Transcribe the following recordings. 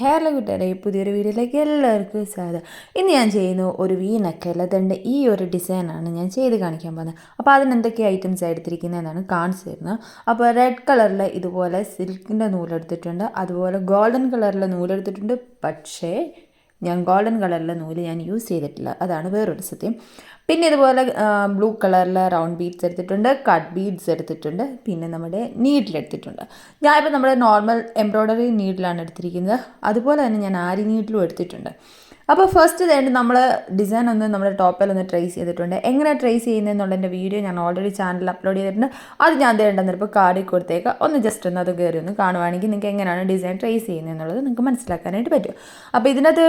Hello കൂട്ടുകാരെ പുതിയൊരു വീഡിയോയിലേക്ക് എല്ലാവർക്കും സ്വാഗതം. ഇന്ന് ഞാൻ ചെയ്യുന്ന ഒരു വി നെക്കല്ല ഈ ഒരു ഡിസൈനാണ് ഞാൻ ചെയ്ത് കാണിക്കാൻ പോകുന്നത്. അപ്പോൾ അതിന് എന്തൊക്കെ ഐറ്റംസ് എടുത്തിരിക്കുന്നതെന്നാണ് കാണിച്ചു തരുന്നത്. അപ്പോൾ റെഡ് കളറിൽ ഇതുപോലെ സിൽക്കിന്റെ നൂലെടുത്തിട്ടുണ്ട്. അതുപോലെ ഗോൾഡൻ കളറിലെ നൂലെടുത്തിട്ടുണ്ട്. പക്ഷേ ഞാൻ ഗോൾഡൻ കളറിലെ നൂൽ ഞാൻ യൂസ് ചെയ്തിട്ടില്ല. അതാണ് വേറൊരു സത്യം. പിന്നെ ഇതുപോലെ ബ്ലൂ കളറിലെ റൗണ്ട് ബീഡ്സ് എടുത്തിട്ടുണ്ട് കട്ട് ബീഡ്സ് എടുത്തിട്ടുണ്ട് പിന്നെ നമ്മുടെ നീഡിൽ എടുത്തിട്ടുണ്ട്. ഞാനിപ്പോൾ നമ്മുടെ നോർമൽ എംബ്രോയ്ഡറി നീഡിലാണ് എടുത്തിരിക്കുന്നത്. അതുപോലെ തന്നെ ഞാൻ ആരി നീഡിലും എടുത്തിട്ടുണ്ട്. അപ്പോൾ ഫസ്റ്റ് ഇതായിട്ട് നമ്മൾ ഡിസൈൻ ഒന്ന് നമ്മുടെ ടോപ്പിൽ ഒന്ന് ട്രേസ് ചെയ്തിട്ടുണ്ട്. എങ്ങനെ ട്രേസ് ചെയ്യുന്നതെന്നുള്ളതിന്റെ വീഡിയോ ഞാൻ ഓൾറെഡി ചാനലിൽ അപ്ലോഡ് ചെയ്തിട്ടുണ്ട്. അത് ഞാൻ തരേണ്ടെന്ന് ഇപ്പോൾ കാർഡിൽ കൊടുത്തേക്ക്. ഒന്ന് ജസ്റ്റ് ഒന്ന് അത് കയറി ഒന്ന് കാണുവാണെങ്കിൽ നിങ്ങൾക്ക് എങ്ങനെയാണ് ഡിസൈൻ ട്രേസ് ചെയ്യുന്നതെന്നുള്ളത് നിങ്ങൾക്ക് മനസ്സിലാക്കാനായിട്ട് പറ്റും. അപ്പോൾ ഇതിനകത്ത്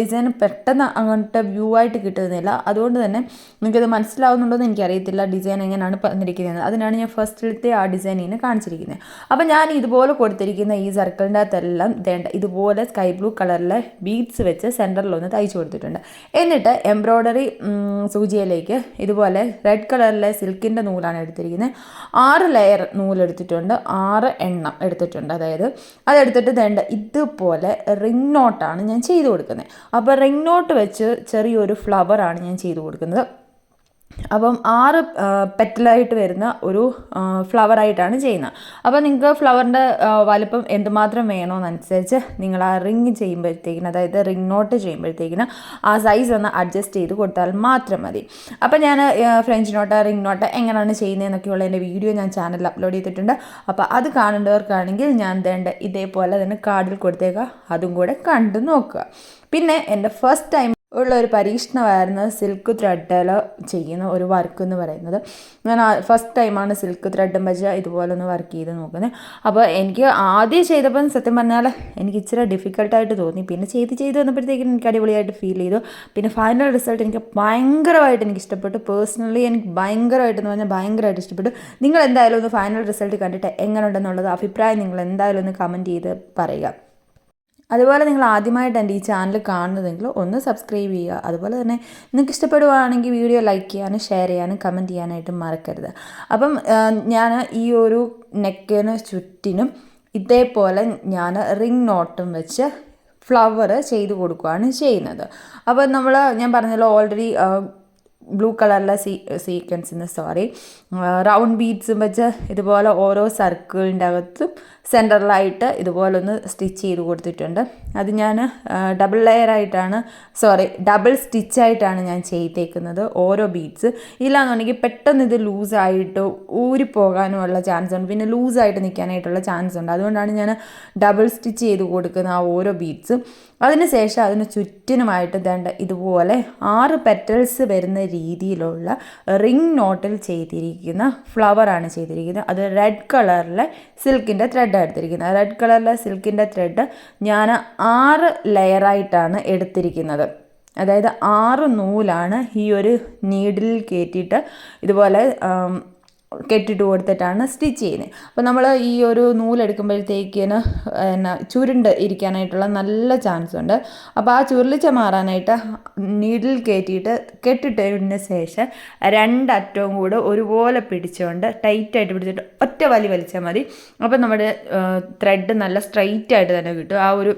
ഡിസൈൻ പെട്ടെന്ന് അങ്ങോട്ട് വ്യൂ ആയിട്ട് കിട്ടുന്നില്ല. അതുകൊണ്ട് തന്നെ നിങ്ങൾക്കത് മനസ്സിലാവുന്നുണ്ടോ എന്ന് എനിക്കറിയത്തില്ല. ഡിസൈൻ എങ്ങനെയാണ് പറഞ്ഞിരിക്കുന്നത് അതിനാണ് ഞാൻ ഫസ്റ്റിലത്തെ ആ ഡിസൈൻ കാണിച്ചിരിക്കുന്നത്. അപ്പോൾ ഞാൻ ഇതുപോലെ കൊടുത്തിരിക്കുന്ന ഈ സർക്കിളിന്റെ അകത്തെല്ലാം വേണ്ട ഇതുപോലെ സ്കൈ ബ്ലൂ കളറിലെ ബീഡ്സ് വെച്ച് സെന്ററിൽ ഒന്ന് തയ്ച്ചു കൊടുത്തിട്ടുണ്ട്. എന്നിട്ട് എംബ്രോയ്ഡറി സൂചിയിലേക്ക് ഇതുപോലെ റെഡ് കളറിലെ സിൽക്കിന്റെ നൂലാണ് എടുത്തിരിക്കുന്നത്. ആറ് ലെയർ നൂലെടുത്തിട്ടുണ്ട് ആറ് എണ്ണം എടുത്തിട്ടുണ്ട്. അതായത് അതെടുത്തിട്ട് വേണ്ട ഇതുപോലെ റിംഗ് നോട്ടാണ് ഞാൻ ചെയ്തു കൊടുക്കുന്നത്. അപ്പോൾ റിംഗ് നോട്ട് വെച്ച് ചെറിയൊരു ഫ്ലവറാണ് ഞാൻ ചെയ്തു കൊടുക്കുന്നത്. അപ്പം ആറ് പെറ്റലായിട്ട് വരുന്ന ഒരു ഫ്ലവറായിട്ടാണ് ചെയ്യുന്നത്. അപ്പോൾ നിങ്ങൾക്ക് ഫ്ലവറിന്റെ വലുപ്പം എന്തുമാത്രം വേണമെന്നനുസരിച്ച് നിങ്ങൾ ആ റിങ് ചെയ്യുമ്പോഴത്തേക്കിന് അതായത് റിങ് നോട്ട് ചെയ്യുമ്പോഴത്തേക്കിന് ആ സൈസ് ഒന്ന് അഡ്ജസ്റ്റ് ചെയ്ത് കൊടുത്താൽ മാത്രം മതി. അപ്പോൾ ഞാൻ ഫ്രഞ്ച് നോട്ട് റിങ് നോട്ട് എങ്ങനെയാണ് ചെയ്യുന്നതെന്നൊക്കെയുള്ള എന്റെ വീഡിയോ ഞാൻ ചാനലിൽ അപ്ലോഡ് ചെയ്തിട്ടുണ്ട്. അപ്പോൾ അത് കാണേണ്ടവർക്കാണെങ്കിൽ ഞാൻ തേണ്ട ഇതേപോലെ തന്നെ കാർഡിൽ കൊടുത്തേക്കുക. അതും കൂടെ കണ്ടു നോക്കുക. പിന്നെ എന്റെ ഫസ്റ്റ് ടൈം ഉള്ള ഒരു പരീക്ഷണമായിരുന്നു സിൽക്ക് ത്രെഡിൽ ചെയ്യുന്ന ഒരു വർക്ക് എന്ന് പറയുന്നത്. ഞാൻ ഫസ്റ്റ് ടൈമാണ് സിൽക്ക് ത്രെഡും വെച്ച് ഇതുപോലെ ഒന്ന് വർക്ക് ചെയ്ത് നോക്കുന്നത്. അപ്പോൾ എനിക്ക് ആദ്യം ചെയ്തപ്പം സത്യം പറഞ്ഞാൽ എനിക്ക് ഇച്ചിരി ഡിഫിക്കൽട്ടായിട്ട് തോന്നി. പിന്നെ ചെയ്ത് ചെയ്ത് വന്നപ്പോഴത്തേക്കും എനിക്ക് അടിപൊളിയായിട്ട് ഫീൽ ചെയ്തു. പിന്നെ ഫൈനൽ റിസൾട്ട് എനിക്ക് ഭയങ്കരമായിട്ട് എനിക്ക് ഇഷ്ടപ്പെട്ടു. പേഴ്സണലി എനിക്ക് ഭയങ്കരമായിട്ട് എന്ന് പറഞ്ഞാൽ ഭയങ്കരമായിട്ട് ഇഷ്ടപ്പെട്ടു. നിങ്ങൾ എന്തായാലും ഒന്ന് ഫൈനൽ റിസൾട്ട് കണ്ടിട്ട് എങ്ങനെ ഉണ്ടെന്നുള്ളത് അഭിപ്രായം നിങ്ങൾ എന്തായാലും ഒന്ന് കമന്റ് ചെയ്ത് പറയുക. അതുപോലെ നിങ്ങൾ ആദ്യമായിട്ട് എന്റെ ഈ ചാനൽ കാണുന്നതെങ്കിൽ ഒന്ന് സബ്സ്ക്രൈബ് ചെയ്യുക. അതുപോലെ തന്നെ നിങ്ങൾക്ക് ഇഷ്ടപ്പെടുവാണെങ്കിൽ വീഡിയോ ലൈക്ക് ചെയ്യാനും ഷെയർ ചെയ്യാനും കമന്റ് ചെയ്യാനായിട്ടും മറക്കരുത്. അപ്പം ഞാൻ ഈ ഒരു നെക്കിന് ചുറ്റിനും ഇതേപോലെ ഞാൻ റിംഗ് നോട്ടും വെച്ച് ഫ്ലവർ ചെയ്ത് കൊടുക്കുകയാണ് ചെയ്യുന്നത്. അപ്പോൾ നമ്മൾ ഞാൻ പറഞ്ഞല്ലോ ഓൾറെഡി ബ്ലൂ കളറിലെ സീ സീക്വൻസിന് സോറി റൗണ്ട് ബീഡ്സും വെച്ച് ഇതുപോലെ ഓരോ സർക്കിളിന്റെ അകത്തും സെന്ററിലായിട്ട് ഇതുപോലെ ഒന്ന് സ്റ്റിച്ച് ചെയ്ത് കൊടുത്തിട്ടുണ്ട്. അത് ഞാൻ ഡബിൾ ലെയർ ആയിട്ടാണ് സോറി ഡബിൾ സ്റ്റിച്ചായിട്ടാണ് ഞാൻ ചെയ്തേക്കുന്നത് ഓരോ ബീഡ്സ് ഇല്ലാന്നുണ്ടെങ്കിൽ പെട്ടെന്ന് ഇത് ലൂസായിട്ട് ഊരിപ്പോകാനുമുള്ള ചാൻസ് ഉണ്ട്. പിന്നെ ലൂസായിട്ട് നിൽക്കാനായിട്ടുള്ള ചാൻസ് ഉണ്ട്. അതുകൊണ്ടാണ് ഞാൻ ഡബിൾ സ്റ്റിച്ച് ചെയ്ത് കൊടുക്കുന്ന ആ ഓരോ ബീഡ്സും അതിനുശേഷം അതിന് ചുറ്റിനുമായിട്ട് ദണ്ട ഇതുപോലെ ആറ് പെറ്റൽസ് വരുന്ന രീതിയിലുള്ള റിംഗ് നോട്ടിൽ ചെയ്തിരിക്കുന്ന ഫ്ലവറാണ് ചെയ്തിരിക്കുന്നത്. അത് റെഡ് കളറിലെ സിൽക്കിന്റെ ത്രെഡ് എടുത്തിരിക്കുന്നത്. റെഡ് കളറിലെ സിൽക്കിന്റെ ത്രെഡ് ഞാൻ ആറ് ലെയറായിട്ടാണ് എടുത്തിരിക്കുന്നത്. അതായത് ആറ് നൂലാണ് ഈ ഒരു നീഡിൽ കയറ്റിയിട്ട് ഇതുപോലെ കെട്ടിട്ട് കൊടുത്തിട്ടാണ് സ്റ്റിച്ച് ചെയ്യുന്നത്. അപ്പോൾ നമ്മൾ ഈ ഒരു നൂലെടുക്കുമ്പോഴത്തേക്കിന് എന്നാ ചുരുണ്ട് ഇരിക്കാനായിട്ടുള്ള നല്ല ചാൻസ് ഉണ്ട്. അപ്പോൾ ആ ചുരുളിച്ച മാറാനായിട്ട് നീഡിൽ കയറ്റിയിട്ട് കെട്ടിട്ടതിന് ശേഷം രണ്ടറ്റവും കൂടെ ഒരുപോലെ പിടിച്ചുകൊണ്ട് ടൈറ്റായിട്ട് പിടിച്ചിട്ട് ഒറ്റ വലി വലിച്ചാൽ മതി. അപ്പോൾ നമ്മുടെ ത്രെഡ് നല്ല സ്ട്രൈറ്റ് ആയിട്ട് തന്നെ കിട്ടും. ആ ഒരു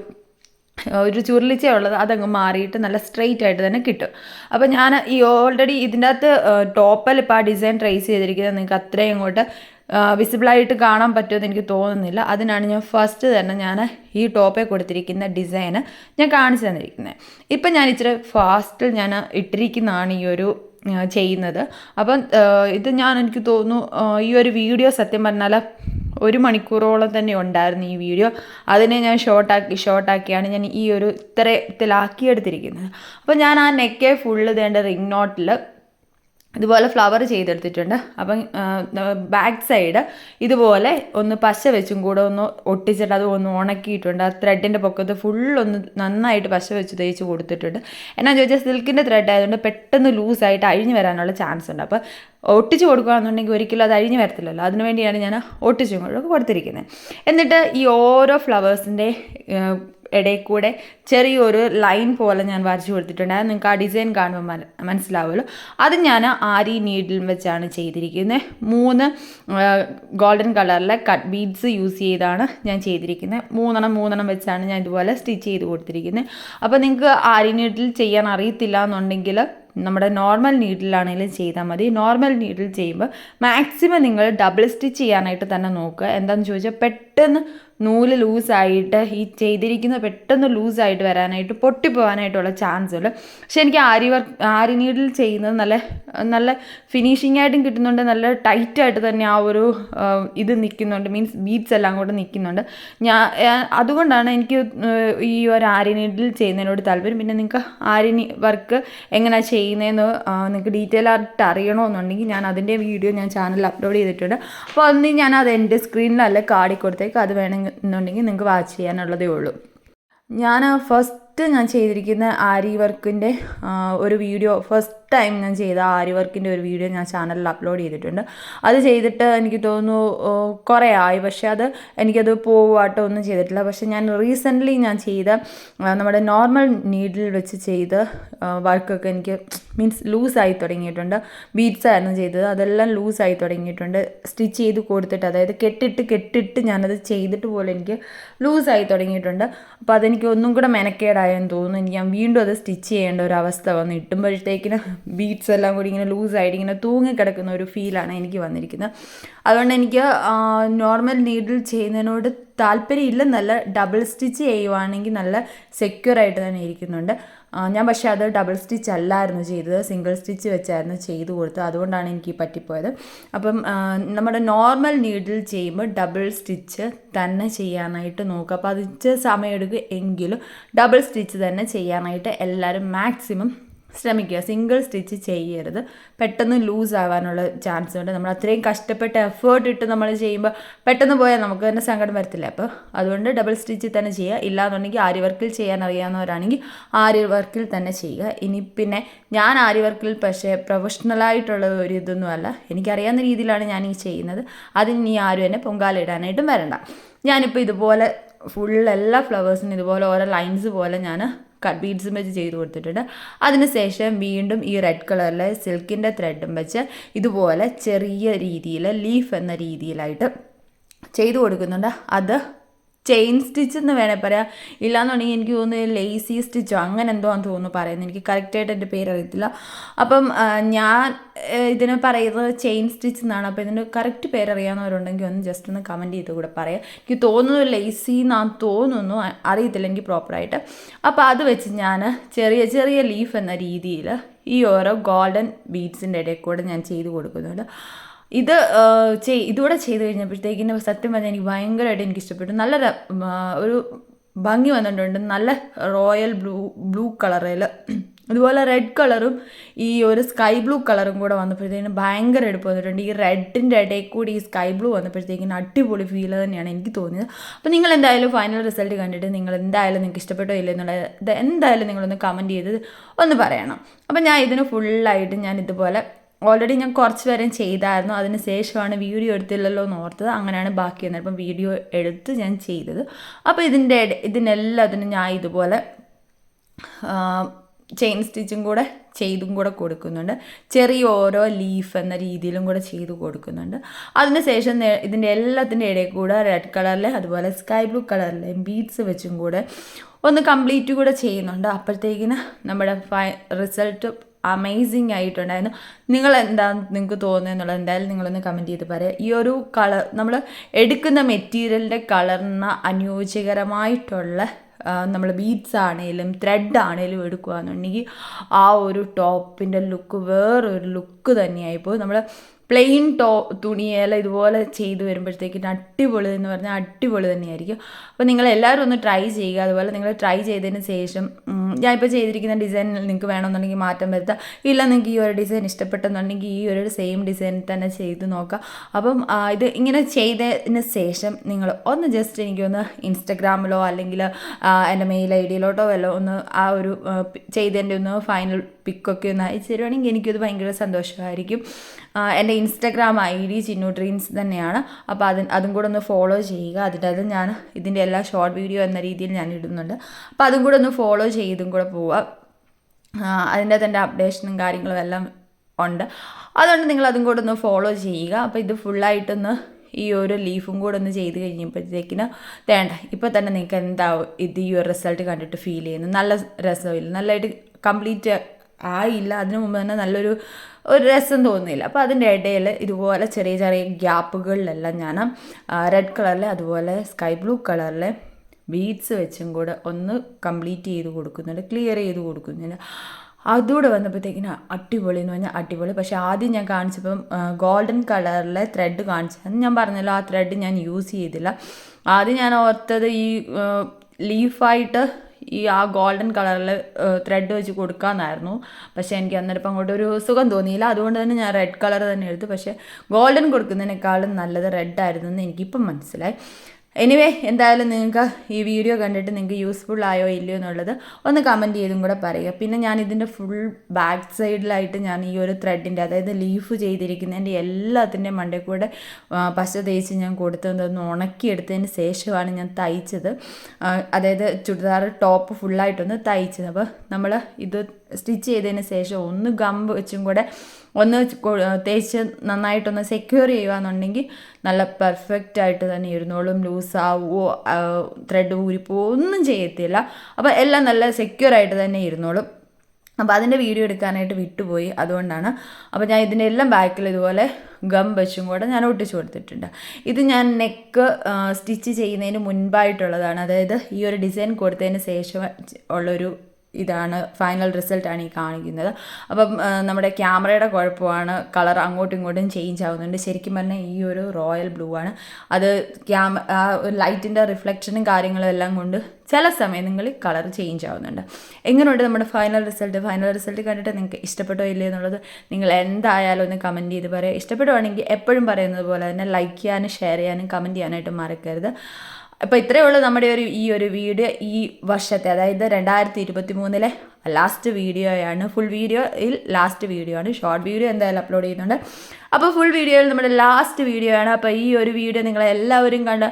ഒരു ചുരുളിച്ച ഉള്ളത് അതങ്ങ് മാറിയിട്ട് നല്ല സ്ട്രെയിറ്റ് ആയിട്ട് തന്നെ കിട്ടും. അപ്പോൾ ഞാൻ ഈ ഓൾറെഡി ഇതിന്റെ അകത്ത് ടോപ്പിൽ ഇപ്പോൾ ആ ഡിസൈൻ ട്രേസ് ചെയ്തിരിക്കുന്നത് നിങ്ങൾക്ക് അത്രയും ഇങ്ങോട്ട് വിസിബിളായിട്ട് കാണാൻ പറ്റുമെന്ന് എനിക്ക് തോന്നുന്നില്ല. അതിനാണ് ഞാൻ ഫസ്റ്റ് തന്നെ ഞാൻ ഈ ടോപ്പിൽ കൊടുത്തിരിക്കുന്ന ഡിസൈന് ഞാൻ കാണിച്ചു തന്നിരിക്കുന്നത്. ഇപ്പം ഞാൻ ഇച്ചിരി ഫാസ്റ്റിൽ ഞാൻ ഇട്ടിരിക്കുന്നതാണ് ഈ ഒരു ചെയ്യുന്നത്. അപ്പം ഇത് ഞാൻ എനിക്ക് തോന്നുന്നു ഈ ഒരു വീഡിയോ സത്യം പറഞ്ഞാൽ ഒരു മണിക്കൂറോളം തന്നെ ഉണ്ടായിരുന്നു ഈ വീഡിയോ. അതിനെ ഞാൻ ഷോർട്ടാക്കി ഷോർട്ടാക്കിയാണ് ഞാൻ ഈ ഒരു ഇത്രത്തിലാക്കിയെടുത്തിരിക്കുന്നത് അപ്പോൾ ഞാൻ ആ നെക്കെ ഫുള്ള് ഇതേണ്ട റിംഗ് നോട്ടിൽ ഇതുപോലെ ഫ്ലവർ ചെയ്തെടുത്തിട്ടുണ്ട്. അപ്പം ബാക്ക് സൈഡ് ഇതുപോലെ ഒന്ന് പശ വെച്ചും കൂടെ ഒന്ന് ഒട്ടിച്ചിട്ട് അത് ഒന്ന് ഉണക്കിയിട്ടുണ്ട്. ആ ത്രെഡിന്റെ പൊക്കത്ത് ഫുള്ളൊന്ന് നന്നായിട്ട് പശ വെച്ച് തേച്ച് കൊടുത്തിട്ടുണ്ട്. എന്നാ ചോദിച്ചാൽ സിൽക്കിന്റെ ത്രെഡ് ആയതുകൊണ്ട് പെട്ടെന്ന് ലൂസായിട്ട് അഴിഞ്ഞു വരാനുള്ള ചാൻസ് ഉണ്ട്. അപ്പോൾ ഒട്ടിച്ച് കൊടുക്കുകയാണെന്നുണ്ടെങ്കിൽ ഒരിക്കലും അത് അഴിഞ്ഞു വരത്തില്ലല്ലോ. അതിന് വേണ്ടിയാണ് ഞാൻ ഒട്ടിച്ചും കൂടെ കൊടുത്തിരിക്കുന്നത്. എന്നിട്ട് ഈ ഓരോ ഫ്ലവേഴ്സിന്റെ ഇടയിൽ കൂടെ ചെറിയൊരു ലൈൻ പോലെ ഞാൻ വരച്ചു കൊടുത്തിട്ടുണ്ട്. നിങ്ങൾക്ക് ആ ഡിസൈൻ കാണുമ്പോൾ മനസ്സിലാവുമല്ലോ. അത് ഞാൻ ആരി നീഡിൽ വെച്ചാണ് ചെയ്തിരിക്കുന്നത്. മൂന്ന് ഗോൾഡൻ കളറിലെ കട്ട് ബീഡ്സ് യൂസ് ചെയ്താണ് ഞാൻ ചെയ്തിരിക്കുന്നത്. മൂന്നെണ്ണം മൂന്നെണ്ണം വെച്ചാണ് ഞാൻ ഇതുപോലെ സ്റ്റിച്ച് ചെയ്ത് കൊടുത്തിരിക്കുന്നത്. അപ്പോൾ നിങ്ങൾക്ക് ആരി നീഡിൽ ചെയ്യാൻ അറിയത്തില്ല എന്നുണ്ടെങ്കിൽ നമ്മുടെ നോർമൽ നീഡിലാണെങ്കിലും ചെയ്താൽ മതി. നോർമൽ നീഡിൽ ചെയ്യുമ്പോൾ മാക്സിമം നിങ്ങൾ ഡബിൾ സ്റ്റിച്ച് ചെയ്യാനായിട്ട് തന്നെ നോക്കുക. എന്താണെന്ന് ചോദിച്ചാൽ പെട്ടെന്ന് നൂൽ ലൂസായിട്ട് ഈ ചെയ്തിരിക്കുന്ന പെട്ടെന്ന് ലൂസായിട്ട് വരാനായിട്ട് പൊട്ടിപ്പോവാനായിട്ടുള്ള ചാൻസ് ഉണ്ട് പക്ഷെ എനിക്ക് ആരി വർക്ക് ആരി നീഡിൽ ചെയ്യുന്നത് നല്ല നല്ല ഫിനിഷിംഗ് ആയിട്ടും കിട്ടുന്നുണ്ട് നല്ല ടൈറ്റായിട്ട് തന്നെ ആ ഒരു ഇത് നിൽക്കുന്നുണ്ട്. മീൻസ് ബീറ്റ്സ് എല്ലാം കൂടെ നിൽക്കുന്നുണ്ട്. ഞാൻ അതുകൊണ്ടാണ് എനിക്ക് ഈ ഒരു ആരി നീഡിൽ ചെയ്യുന്നതിനോട് താല്പര്യം. പിന്നെ നിങ്ങൾക്ക് ആരി വർക്ക് എങ്ങനെയാണ് ചെയ്യുന്നതെന്ന് നിങ്ങൾക്ക് ഡീറ്റെയിൽ ആയിട്ട് അറിയണമെന്നുണ്ടെങ്കിൽ ഞാൻ അതിന്റെ വീഡിയോ ഞാൻ ചാനലിൽ അപ്ലോഡ് ചെയ്തിട്ടുണ്ട്. അപ്പോൾ അന്ന് ഞാൻ അത് എന്റെ സ്ക്രീനിലല്ല കാടി കൊടുത്തേക്ക് അത് വേണമെന്നുണ്ടെങ്കിൽ നിങ്ങൾക്ക് വാച്ച് ചെയ്യാനുള്ളതേ ഉള്ളൂ. ഞാൻ ഫസ്റ്റ് ഞാൻ ചെയ്തിരിക്കുന്ന ആരി വർക്കിന്റെ ഒരു വീഡിയോ ഫസ്റ്റ് ടൈം ഞാൻ ചെയ്ത ആരി വർക്കിന്റെ ഒരു വീഡിയോ ഞാൻ ചാനലിൽ അപ്ലോഡ് ചെയ്തിട്ടുണ്ട്. അത് ചെയ്തിട്ട് എനിക്ക് തോന്നുന്നു കുറേ ആയി പക്ഷേ അത് എനിക്കത് പോവാട്ടോ ഒന്നും ചെയ്തിട്ടില്ല. പക്ഷേ ഞാൻ റീസെന്റ്ലി ഞാൻ ചെയ്ത നമ്മുടെ നോർമൽ നീഡിൽ വെച്ച് ചെയ്ത് വർക്കൊക്കെ എനിക്ക് മീൻസ് ലൂസായി തുടങ്ങിയിട്ടുണ്ട്. ബീറ്റ്സ് ആയിരുന്നു ചെയ്തത്. അതെല്ലാം ലൂസായി തുടങ്ങിയിട്ടുണ്ട്. സ്റ്റിച്ച് ചെയ്ത് കൊടുത്തിട്ട് അതായത് കെട്ടിട്ട് കെട്ടിട്ട് ഞാനത് ചെയ്തിട്ട് പോലെ എനിക്ക് ലൂസായി തുടങ്ങിയിട്ടുണ്ട്. അപ്പോൾ അതെനിക്ക് ഒന്നും കൂടെ മെനക്കേടായെന്ന് തോന്നുന്നു. എനിക്ക് ഞാൻ വീണ്ടും അത് സ്റ്റിച്ച് ചെയ്യേണ്ട ഒരു അവസ്ഥ വന്നു ഇട്ടുമ്പോഴത്തേക്കിന് ബീഡ്സ് എല്ലാം കൂടി ഇങ്ങനെ ലൂസായിട്ട് ഇങ്ങനെ തൂങ്ങിക്കിടക്കുന്ന ഒരു ഫീലാണ് എനിക്ക് വന്നിരിക്കുന്നത്. അതുകൊണ്ട് എനിക്ക് നോർമൽ നീഡിൽ ചെയ്യുന്നതിനോട് നല്ല ഡബിൾ സ്റ്റിച്ച് ചെയ്യുവാണെങ്കിൽ നല്ല സെക്യൂർ ആയിട്ട് തന്നെ ഇരിക്കുന്നുണ്ട്. ഞാൻ പക്ഷേ അത് ഡബിൾ സ്റ്റിച്ച് അല്ലായിരുന്നു ചെയ്തത് സിംഗിൾ സ്റ്റിച്ച് വെച്ചായിരുന്നു ചെയ്തു കൊടുത്തത്. അതുകൊണ്ടാണ് എനിക്ക് പറ്റിപ്പോയത്. അപ്പം നമ്മുടെ നോർമൽ നീഡിൽ ചെയ്യുമ്പോൾ ഡബിൾ സ്റ്റിച്ച് തന്നെ ചെയ്യാനായിട്ട് നോക്കുക. അപ്പോൾ അതിച്ച് സമയമെടുക്കും എങ്കിലും ഡബിൾ സ്റ്റിച്ച് തന്നെ ചെയ്യാനായിട്ട് എല്ലാവരും മാക്സിമം ശ്രമിക്കുക. സിംഗിൾ സ്റ്റിച്ച് ചെയ്യരുത്. പെട്ടെന്ന് ലൂസ് ആവാനുള്ള ചാൻസ് ഉണ്ട്. നമ്മൾ അത്രയും കഷ്ടപ്പെട്ട് എഫേർട്ട് ഇട്ട് നമ്മൾ ചെയ്യുമ്പോൾ പെട്ടെന്ന് പോയാൽ നമുക്ക് തന്നെ സങ്കടം വരത്തില്ല. അപ്പോൾ അതുകൊണ്ട് ഡബിൾ സ്റ്റിച്ച് തന്നെ ചെയ്യുക. ഇല്ലാന്നുണ്ടെങ്കിൽ ആരി വർക്കിൽ ചെയ്യാൻ അറിയാവുന്നവരാണെങ്കിൽ ആരി വർക്കിൽ തന്നെ ചെയ്യുക. ഇനി പിന്നെ ഞാൻ ആരി വർക്കിൽ പക്ഷേ പ്രൊഫഷണലായിട്ടുള്ള ഒരു ഇതൊന്നുമല്ല എനിക്കറിയാവുന്ന രീതിയിലാണ് ഞാൻ ഈ ചെയ്യുന്നത്. അതിന് ആരും എന്നെ പൊങ്കാലിടാനായിട്ടും വരണ്ട. ഞാനിപ്പോൾ ഇതുപോലെ ഫുൾ എല്ലാ ഫ്ലവേഴ്സിനും ഇതുപോലെ ഓരോ ലൈൻസ് പോലെ ഞാൻ കട്ട് ബീഡ്സും വെച്ച് ചെയ്ത് കൊടുത്തിട്ടുണ്ട്. അതിനുശേഷം വീണ്ടും ഈ റെഡ് കളറിലെ സിൽക്കിന്റെ ത്രെഡും വെച്ച് ഇതുപോലെ ചെറിയ രീതിയിൽ ലീഫ് എന്ന രീതിയിലായിട്ട് ചെയ്തു കൊടുക്കുന്നുണ്ട്. അത് ചെയിൻ സ്റ്റിച്ച് എന്ന് വേണേൽ പറയാം. ഇല്ലാന്നുണ്ടെങ്കിൽ എനിക്ക് തോന്നുന്നു ലേസി സ്റ്റിച്ചോ അങ്ങനെ എന്തോ ആണെന്ന് തോന്നുന്നു പറയുന്നത്. എനിക്ക് കറക്റ്റായിട്ട് എന്റെ പേര് അറിയത്തില്ല. അപ്പം ഞാൻ ഇതിനെ പറയുന്നത് ചെയിൻ സ്റ്റിച്ച് എന്നാണ്. അപ്പോൾ ഇതിന്റെ കറക്റ്റ് പേര് അറിയാവുന്നവരുണ്ടെങ്കിൽ ഒന്ന് ജസ്റ്റ് ഒന്ന് കമന്റ് ചെയ്ത് കൂടെ പറയാം. എനിക്ക് തോന്നുന്നു ലേസി എന്നാണ് തോന്നുന്നു. അറിയത്തില്ല എനിക്ക് പ്രോപ്പറായിട്ട് അപ്പോൾ അത് വെച്ച് ഞാൻ ചെറിയ ചെറിയ ലീഫ് എന്ന രീതിയിൽ ഈ ഓരോ ഗോൾഡൻ ബീഡ്സിന്റെ ഇടയിൽ കൂടെ ഞാൻ ചെയ്ത് കൊടുക്കുന്നുണ്ട്. ഇത് ചെയ് ഇതുകൂടെ ചെയ്ത് കഴിഞ്ഞപ്പോഴത്തേക്കിന് സത്യം പറഞ്ഞാൽ എനിക്ക് ഭയങ്കരമായിട്ട് എനിക്ക് ഇഷ്ടപ്പെട്ടു നല്ല ഒരു ഭംഗി വന്നിട്ടുണ്ട്. നല്ല റോയൽ ബ്ലൂ ബ്ലൂ കളറിൽ. അതുപോലെ റെഡ് കളറും ഈ ഒരു സ്കൈ ബ്ലൂ കളറും കൂടെ വന്നപ്പോഴത്തേക്കും ഭയങ്കര എടുപ്പ് വന്നിട്ടുണ്ട്. ഈ റെഡിന്റെ ഇടയിൽ കൂടി ഈ സ്കൈ ബ്ലൂ വന്നപ്പോഴത്തേക്കും അടിപൊളി ഫീൽ തന്നെയാണ് എനിക്ക് തോന്നിയത്. അപ്പോൾ നിങ്ങൾ എന്തായാലും ഫൈനൽ റിസൾട്ട് കണ്ടിട്ട് നിങ്ങൾ എന്തായാലും നിങ്ങൾക്ക് ഇഷ്ടപ്പെട്ടോ ഇല്ല എന്നുള്ളത് എന്തായാലും നിങ്ങളൊന്ന് കമന്റ് ചെയ്ത് ഒന്ന് പറയണം. അപ്പോൾ ഞാൻ ഇതിന് ഫുള്ളായിട്ട് ഞാൻ ഇതുപോലെ ഓൾറെഡി ഞാൻ കുറച്ച് പേരും ചെയ്തായിരുന്നു. അതിന് ശേഷമാണ് വീഡിയോ എടുത്തില്ലല്ലോ എന്ന് ഓർത്തത്. അങ്ങനെയാണ് ബാക്കി വന്നത്. അപ്പം വീഡിയോ എടുത്ത് ഞാൻ ചെയ്തത്. അപ്പോൾ ഇതിന്റെ ഇതിനെല്ലാത്തിനും ഞാൻ ഇതുപോലെ ചെയിൻ സ്റ്റിച്ചും കൂടെ ചെയ്തും കൂടെ കൊടുക്കുന്നുണ്ട്. ചെറിയ ഓരോ ലീഫ് എന്ന രീതിയിലും കൂടെ ചെയ്ത് കൊടുക്കുന്നുണ്ട്. അതിനുശേഷം ശേഷം ഇതിന്റെ എല്ലാത്തിന്റെ ഇടയിൽ കൂടെ റെഡ് കളറിൽ അതുപോലെ സ്കൈ ബ്ലൂ കളറിലെ ബീഡ്സ് വെച്ചും കൂടെ ഒന്ന് കംപ്ലീറ്റ് കൂടെ ചെയ്യുന്നുണ്ട്. അപ്പോഴത്തേക്കിന് നമ്മുടെ ഫൈ റിസൾട്ട് അമേസിങ് ആയിട്ടുണ്ടായിരുന്നു. നിങ്ങൾ എന്താ നിങ്ങൾക്ക് തോന്നുന്നത് എന്നുള്ളത് എന്തായാലും നിങ്ങളൊന്ന് കമന്റ് ചെയ്ത് പറയാം. ഈ ഒരു കളർ നമ്മൾ എടുക്കുന്ന മെറ്റീരിയലിന്റെ കളറിന് അനുയോജ്യകരമായിട്ടുള്ള നമ്മൾ ബീഡ്സ് ആണേലും ത്രെഡ് ആണേലും എടുക്കുകയാണെന്നുണ്ടെങ്കിൽ ആ ഒരു ടോപ്പിന്റെ ലുക്ക് വേറൊരു ലുക്ക് തന്നെയായിപ്പോൾ നമ്മൾ പ്ലെയിൻ ടോ തുണിയെല്ലാം ഇതുപോലെ ചെയ്ത് വരുമ്പോഴത്തേക്കിന് അടിപൊളി എന്ന് പറഞ്ഞാൽ അടിപൊളി തന്നെയായിരിക്കും. അപ്പോൾ നിങ്ങൾ എല്ലാവരും ഒന്ന് ട്രൈ ചെയ്യുക. അതുപോലെ നിങ്ങൾ ട്രൈ ചെയ്തതിന് ശേഷം ഞാൻ ഇപ്പോൾ ചെയ്തിരിക്കുന്ന ഡിസൈൻ നിങ്ങൾക്ക് വേണമെന്നുണ്ടെങ്കിൽ മാറ്റം വരുത്താം. ഇല്ല നിങ്ങൾക്ക് ഈ ഒരു ഡിസൈൻ ഇഷ്ടപ്പെട്ടെന്നുണ്ടെങ്കിൽ ഈ ഒരു സെയിം ഡിസൈൻ തന്നെ ചെയ്ത് നോക്കാം. അപ്പം ഇത് ഇങ്ങനെ ചെയ്തതിന് ശേഷം നിങ്ങൾ ഒന്ന് ജസ്റ്റ് എനിക്കൊന്ന് ഇൻസ്റ്റഗ്രാമിലോ അല്ലെങ്കിൽ എന്റെ മെയിൽ ഐ ഡിയിലോട്ടോ വല്ലോ ഒന്ന് ആ ഒരു ചെയ്തതിന്റെ ഒന്ന് ഫൈനൽ പിക്കൊക്കെ ഒന്ന് അയച്ചു തരുവാണെങ്കിൽ എനിക്കത് ഭയങ്കര സന്തോഷമായിരിക്കും. എന്റെ Instagram I D Chinnu dreams തന്നെയാണ്. അപ്പോൾ അത് അതും കൂടെ ഒന്ന് ഫോളോ ചെയ്യുക. അതിന്റെ അത് ഞാൻ ഇതിന്റെ എല്ലാ ഷോർട്ട് വീഡിയോ എന്ന രീതിയിൽ ഞാൻ ഇടുന്നുണ്ട്. അപ്പോൾ അതും കൂടെ ഒന്ന് ഫോളോ ചെയ്തും കൂടെ പോവുക. അതിന്റെ തന്നെ അപ്ഡേഷനും കാര്യങ്ങളും എല്ലാം ഉണ്ട്. അതുകൊണ്ട് നിങ്ങൾ അതും കൂടെ ഒന്ന് ഫോളോ ചെയ്യുക. അപ്പോൾ ഇത് ഫുള്ളായിട്ടൊന്ന് ഈ ഒരു ലീഫും കൂടെ ഒന്ന് ചെയ്ത് കഴിഞ്ഞപ്പോഴത്തേക്കിന് വേണ്ട ഇപ്പോൾ തന്നെ നിങ്ങൾക്ക് എന്താ ഇത് ഈ ഒരു റിസൾട്ട് കണ്ടിട്ട് ഫീൽ ചെയ്യുന്നു നല്ല രസമില്ല. നല്ലതായിട്ട് കംപ്ലീറ്റ് ആയില്ല. അതിനു മുമ്പ് തന്നെ നല്ലൊരു ഒരു രസം തോന്നിയില്ല. അപ്പോൾ അതിന്റെ ഇടയിൽ ഇതുപോലെ ചെറിയ ചെറിയ ഗ്യാപ്പുകളിലെല്ലാം ഞാൻ റെഡ് കളറിലെ അതുപോലെ സ്കൈ ബ്ലൂ കളറിലെ ബീഡ്സ് വെച്ചും കൂടെ ഒന്ന് കംപ്ലീറ്റ് ചെയ്ത് കൊടുക്കുന്നുണ്ട്. ക്ലിയർ ചെയ്ത് കൊടുക്കുന്നുണ്ട്. അതുകൂടെ വന്നപ്പോഴത്തേക്കിന് അടിപൊളി എന്ന് പറഞ്ഞാൽ അടിപൊളി. പക്ഷേ ആദ്യം ഞാൻ കാണിച്ചപ്പം ഗോൾഡൻ കളറിലെ ത്രെഡ് കാണിച്ചത്. ഞാൻ പറഞ്ഞല്ലോ ആ ത്രെഡ് ഞാൻ യൂസ് ചെയ്തില്ല. ആദ്യം ഞാൻ ഓർത്തത് ഈ ലീഫായിട്ട് ഈ ആ ഗോൾഡൻ കളറിൽ ത്രെഡ് വെച്ച് കൊടുക്കാമെന്നായിരുന്നു പക്ഷേ എനിക്ക് അന്നേരം അങ്ങോട്ട് ഒരു സുഖം തോന്നിയില്ല. അതുകൊണ്ട് തന്നെ ഞാൻ റെഡ് കളർ തന്നെ എടുത്തു. പക്ഷേ ഗോൾഡൻ കൊടുക്കുന്നതിനേക്കാളും നല്ലത് റെഡ് ആയിരുന്നു എന്ന് എനിക്കിപ്പം മനസ്സിലായി. എനിവേ എന്തായാലും നിങ്ങൾക്ക് ഈ വീഡിയോ കണ്ടിട്ട് നിങ്ങൾക്ക് യൂസ്ഫുൾ ആയോ ഇല്ലയോ എന്നുള്ളത് ഒന്ന് കമന്റ് ചെയ്തും കൂടെ പറയുക. പിന്നെ ഞാൻ ഇതിന്റെ ഫുൾ ബാക്ക് സൈഡിലായിട്ട് ഞാൻ ഈ ഒരു ത്രെഡിന്റെ അതായത് ലീഫ് ചെയ്തിരിക്കുന്നതിന്റെ എല്ലാത്തിന്റെ മണ്ടേ കൂടെ പശ തേച്ച് ഞാൻ കൊടുത്തതൊന്ന് ഉണക്കിയെടുത്തതിന് ശേഷമാണ് ഞാൻ തയ്ച്ചത്. അതായത് ചുരിദാർ ടോപ്പ് ഫുള്ളായിട്ടൊന്ന് തയ്ച്ചത്. അപ്പോൾ നമ്മൾ ഇത് സ്റ്റിച്ച് ചെയ്തതിന് ശേഷം ഒന്ന് ഗം വെച്ചും കൂടെ ഒന്ന് തേച്ച് നന്നായിട്ടൊന്ന് സെക്യൂർ ചെയ്യുകയെന്നുണ്ടെങ്കിൽ നല്ല പെർഫെക്റ്റ് ആയിട്ട് തന്നെ ഇരുന്നോളും ലൂസാവുമോ ത്രെഡ് ഊരിപ്പോവോ ഒന്നും ചെയ്യത്തില്ല. അപ്പോൾ എല്ലാം നല്ല സെക്യൂർ ആയിട്ട് തന്നെ ഇരുന്നോളും. അപ്പോൾ അതിന്റെ വീഡിയോ എടുക്കാനായിട്ട് വിട്ടുപോയി അതുകൊണ്ടാണ്. അപ്പോൾ ഞാൻ ഇതിന്റെ എല്ലാം ബാക്കിൽ ഇതുപോലെ ഗം വെച്ചും കൂടെ ഞാൻ ഒട്ടിച്ചു കൊടുത്തിട്ടുണ്ട്. ഇത് ഞാൻ നെക്ക് സ്റ്റിച്ച് ചെയ്യുന്നതിന് മുൻപായിട്ടുള്ളതാണ്. അതായത് ഈ ഒരു ഡിസൈൻ കൊടുത്തതിന് ശേഷം ഉള്ളൊരു ഇതാണ് ഫൈനൽ റിസൾട്ടാണ് ഈ കാണിക്കുന്നത്. അപ്പം നമ്മുടെ ക്യാമറയുടെ കുഴപ്പമാണ്. കളർ അങ്ങോട്ടും ഇങ്ങോട്ടും ചേഞ്ച് ആവുന്നുണ്ട്. ശരിക്കും പറഞ്ഞാൽ ഈ ഒരു റോയൽ ബ്ലൂ ആണ്. അത് ക്യാമ ലൈറ്റിന്റെ റിഫ്ലക്ഷനും കാര്യങ്ങളും എല്ലാം കൊണ്ട് ചില സമയങ്ങളിൽ കളർ ചേഞ്ച് ആവുന്നുണ്ട്. എങ്ങനെയുണ്ട് നമ്മുടെ ഫൈനൽ റിസൾട്ട് ഫൈനൽ റിസൾട്ട് കണ്ടിട്ട് നിങ്ങൾക്ക് ഇഷ്ടപ്പെട്ടോ ഇല്ലേ എന്നുള്ളത് നിങ്ങൾ എന്തായാലും ഒന്ന് കമന്റ് ചെയ്ത് പറയുക ഇഷ്ടപ്പെടുവാണെങ്കിൽ എപ്പോഴും പറയുന്നത് പോലെ തന്നെ ലൈക്ക് ചെയ്യാനും ഷെയർ ചെയ്യാനും കമന്റ് ചെയ്യാനായിട്ട് മറക്കരുത്. അപ്പോൾ ഇത്രയേ ഉള്ളൂ നമ്മുടെ ഒരു ഈ ഒരു വീഡിയോ ഈ വർഷത്തെ അതായത് രണ്ടായിരത്തി ഇരുപത്തി മൂന്നിലെ ലാസ്റ്റ് വീഡിയോയാണ് ഫുൾ വീഡിയോയിൽ ലാസ്റ്റ് വീഡിയോ ആണ്. ഷോർട്ട് വീഡിയോ എന്തായാലും അപ്ലോഡ് ചെയ്യുന്നുണ്ട്. അപ്പോൾ ഫുൾ വീഡിയോയിൽ നമ്മുടെ ലാസ്റ്റ് വീഡിയോ ആണ്. അപ്പോൾ ഈ ഒരു വീഡിയോ നിങ്ങൾ എല്ലാവരും കണ്ട്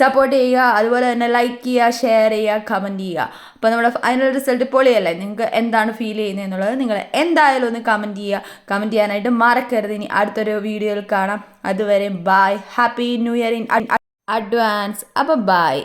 സപ്പോർട്ട് ചെയ്യുക. അതുപോലെ തന്നെ ലൈക്ക് ചെയ്യുക ഷെയർ ചെയ്യുക കമന്റ് ചെയ്യുക. അപ്പോൾ നമ്മുടെ ഫൈനൽ റിസൾട്ട് പൊളിയല്ലേ? നിങ്ങൾക്ക് എന്താണ് ഫീൽ ചെയ്യുന്നത് എന്നുള്ളത് നിങ്ങൾ എന്തായാലും ഒന്ന് കമന്റ് ചെയ്യുക. കമന്റ് ചെയ്യാനായിട്ട് മറക്കരുത്. ഇനി അടുത്തൊരു വീഡിയോയിൽ കാണാം. അതുവരെ bye happy new year in advance അപ്പോൾ ബൈ